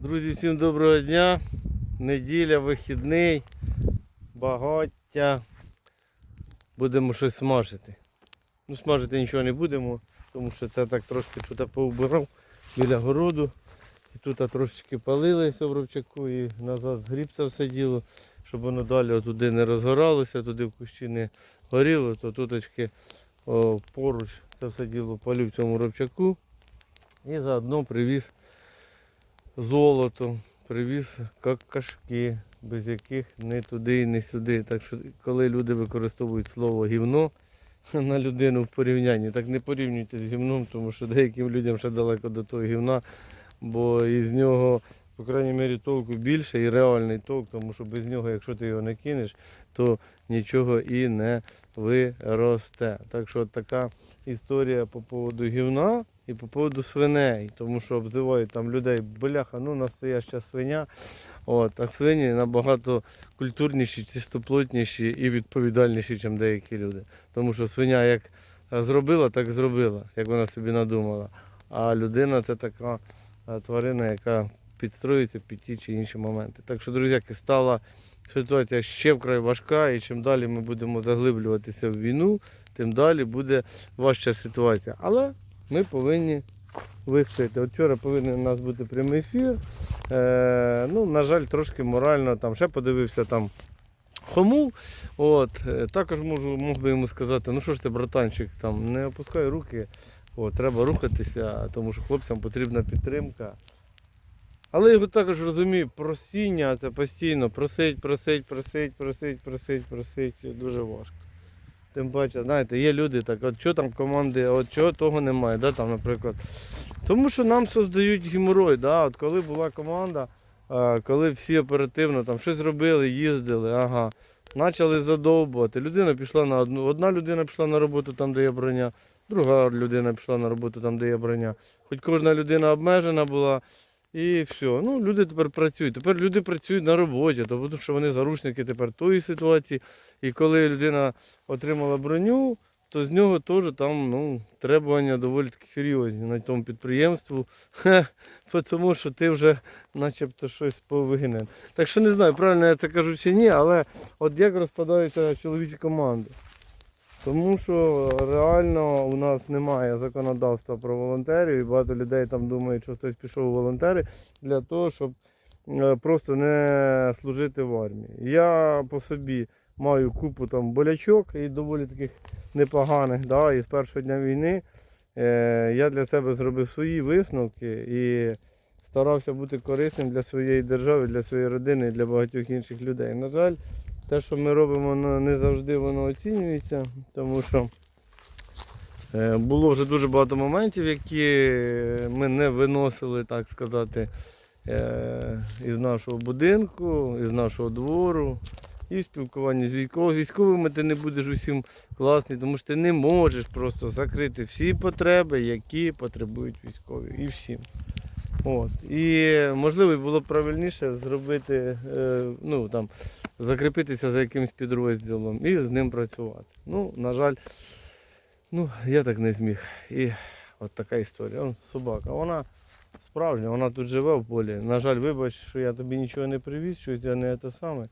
Друзі, всім доброго дня. Неділя, вихідний, багаття. Будемо щось смажити. Ну, смажити нічого не будемо, тому що це так трошки тут поубирав біля городу. І тут трошечки палили все в ровчаку і назад згріб це все діло, щоб воно далі туди не розгоралося, туди в кущі не горіло, то туточки о, поруч це все діло палю в цьому ровчаку. І заодно привіз золото, привіз какашки, без яких не туди і не сюди. Так що коли люди використовують слово гівно на людину в порівнянні, так не порівнюйте з гівном, тому що деяким людям ще далеко до того гівна, бо із нього, по крайній мірі, толку більше і реальний толк, тому що без нього, якщо ти його не кинеш, то нічого і не виросте. Так що така історія по поводу гівна і по поводу свиней, тому що обзивають там людей, бляха, ну настояща свиня. От, а свині набагато культурніші, чистоплотніші і відповідальніші, ніж деякі люди. Тому що свиня як зробила, так зробила, як вона собі надумала. А людина це така е, тварина, яка підстроюється під ті чи інші моменти. Так що, друзяки, стала ситуація ще вкрай важка, і чим далі ми будемо заглиблюватися в війну, тим далі буде важча ситуація. Але ми повинні вистояти. От вчора повинен у нас бути прямий ефір. Е, ну, на жаль, трошки морально там ще подивився там хому. От, е, також можу, мог би йому сказати, ну що ж ти, братанчик, там, не опускай руки, от, треба рухатися, тому що хлопцям потрібна підтримка. Але його також розумію, просіння це постійно просить, просить, просить, просить, просить, просить, дуже важко. Тим паче, знаєте, є люди так, от що там команди, от чого того немає, да, там, наприклад. Тому що нам создають геморой, да, от коли була команда, коли всі оперативно там щось робили, їздили, ага, почали задовбувати. Людина пішла на одну, одна людина пішла на роботу там, де є броня, друга людина пішла на роботу там, де є броня. Хоч кожна людина обмежена була. І все. Ну, люди тепер працюють. Тепер люди працюють на роботі, тому що вони заручники тепер тої ситуації. І коли людина отримала броню, то з нього теж там ну, требування доволі таки серйозні на тому підприємству. Тому що ти вже начебто щось повинен. Так що не знаю, правильно я це кажу чи ні, але от як розпадаються чоловічі команди. Тому що реально у нас немає законодавства про волонтерів, і багато людей там думають, що хтось пішов у волонтери для того, щоб е, просто не служити в армії. Я по собі маю купу там болячок і доволі таких непоганих. Да? І з першого дня війни е, я для себе зробив свої висновки і старався бути корисним для своєї держави, для своєї родини і для багатьох інших людей. На жаль, те, що ми робимо, не завжди воно оцінюється, тому що е, було вже дуже багато моментів, які ми не виносили, так сказати, е, із нашого будинку, із нашого двору. І в спілкуванні з військовими. Військовими ти не будеш усім класний, тому що ти не можеш просто закрити всі потреби, які потребують військові. І всім. От. І можливо було б правильніше зробити, е, ну там, закріпитися за якимось підрозділом і з ним працювати. Ну, на жаль, ну, я так не зміг. І от така історія. Он, собака, вона справжня, вона тут живе в полі. На жаль, вибач, що я тобі нічого не привіз, щось я не те саме.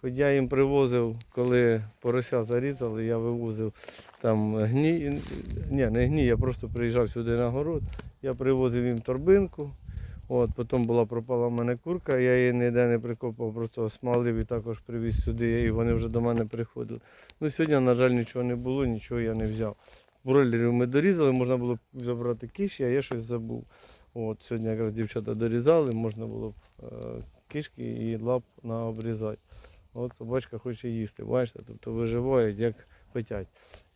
Хоч я їм привозив, коли порося зарізали, я вивозив там гній. Ні, не гній, я просто приїжджав сюди на город, я привозив їм торбинку. От, потім була пропала в мене курка, я її ніде не прикопав, просто смалив і також привіз сюди, і вони вже до мене приходили. Ну, сьогодні, на жаль, нічого не було, нічого я не взяв. Бройлерів ми дорізали, можна було забрати кіші, а я щось забув. От, сьогодні якраз дівчата дорізали, можна було б е, кішки і лап наобрізати. От собачка хоче їсти, бачите, тобто виживають, як хотять,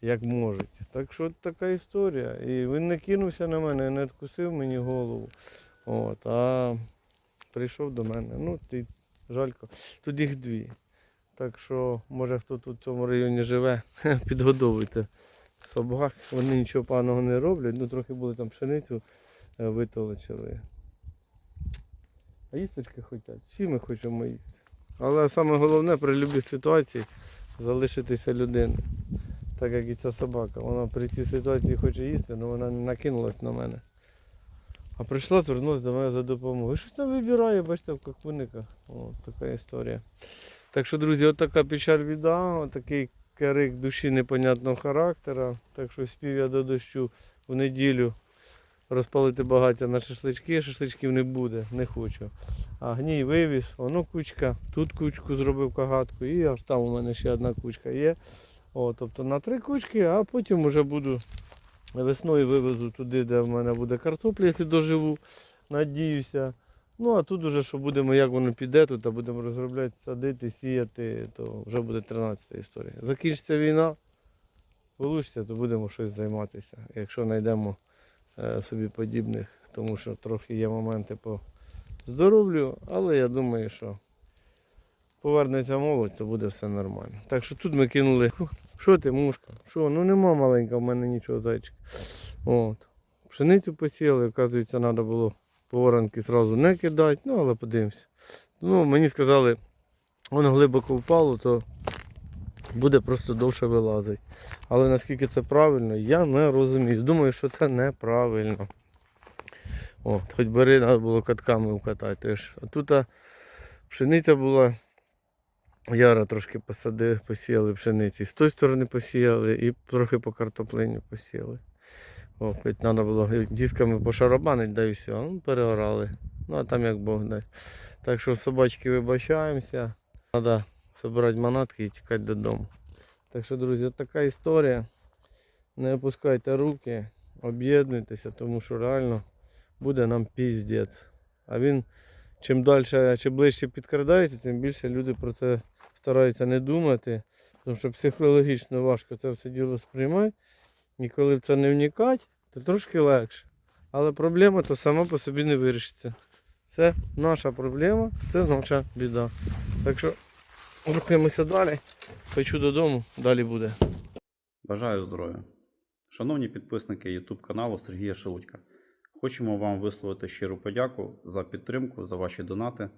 як можуть. Так що така історія. І він не кинувся на мене, не відкусив мені голову. От, а прийшов до мене. Ну, ти жалько. Тут їх дві. Так що, може хто тут в цьому районі живе, підгодовуйте собак. Вони нічого поганого не роблять. Ну, трохи були там пшеницю е, витолочили. А їсточки хочуть. Всі ми хочемо їсти. Але саме головне при будь-якій ситуації залишитися людиною. Так як і ця собака. Вона при цій ситуації хоче їсти, але вона не накинулась на мене. А прийшла, звернулася до мене за допомогою. Щось там вибирає, бачите, в какуниках. О, така історія. Так що, друзі, от така печаль біда, от такий крик душі непонятного характера. Так що спів я до дощу в неділю розпалити багаття на шашлички, шашличків не буде, не хочу. А гній вивіз, воно кучка, тут кучку зробив кагатку, і аж там у мене ще одна кучка є. О, тобто на три кучки, а потім вже буду весною вивезу туди, де в мене буде картопля, якщо доживу, надіюся. Ну а тут уже що будемо, як воно піде, тут а будемо розробляти, садити, сіяти, то вже буде 13-та історія. Закінчиться війна, вийде, то будемо щось займатися. Якщо знайдемо е, собі подібних, тому що трохи є моменти по здоров'ю, але я думаю, що повернеться молодь, то буде все нормально. Так що тут ми кинули. Що ти, мушка? Що? Ну нема маленька в мене нічого зайчика. От. Пшеницю посіяли, оказується, треба було поворонки одразу не кидати, ну але подивимося. Ну, мені сказали, воно глибоко впало, то буде просто довше вилазити. Але наскільки це правильно, я не розумію. Думаю, що це неправильно. От, хоч бери, треба було катками вкатати. А тут пшениця була. Яра трошки посадили, посіяли пшениці. З тої сторони посіяли і трохи по картоплині посіяли. О, хоч треба було дисками пошарабанити, да і все. Ну, переорали. Ну а там як Бог дасть. Так що собачки вибачаємося. Треба збирати манатки і тікати додому. Так що, друзі, така історія. Не опускайте руки, об'єднуйтеся, тому що реально буде нам піздець. А він чим далі, чим ближче підкрадається, тим більше люди про це стараються не думати. Тому що психологічно важко це все діло сприймати. І коли в це не вникати, то трошки легше. Але проблема то сама по собі не вирішиться. Це наша проблема, це наша біда. Так що рухаємося далі. Хочу додому, далі буде. Бажаю здоров'я. Шановні підписники YouTube каналу Сергія Шелудька. Хочемо вам висловити щиру подяку за підтримку, за ваші донати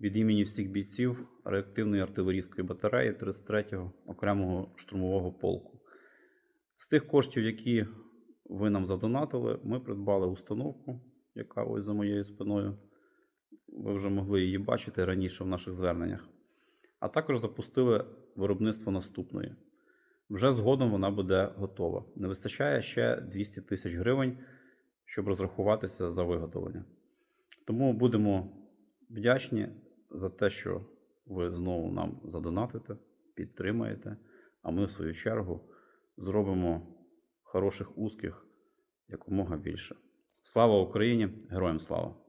від імені всіх бійців реактивної артилерійської батареї 33-го окремого штурмового полку. З тих коштів, які ви нам задонатили, ми придбали установку, яка ось за моєю спиною. Ви вже могли її бачити раніше в наших зверненнях. А також запустили виробництво наступної. Вже згодом вона буде готова. Не вистачає ще 200 тисяч гривень, щоб розрахуватися за виготовлення. Тому будемо вдячні за те, що ви знову нам задонатите, підтримаєте. А ми, в свою чергу, зробимо хороших узких якомога більше. Слава Україні! Героям слава!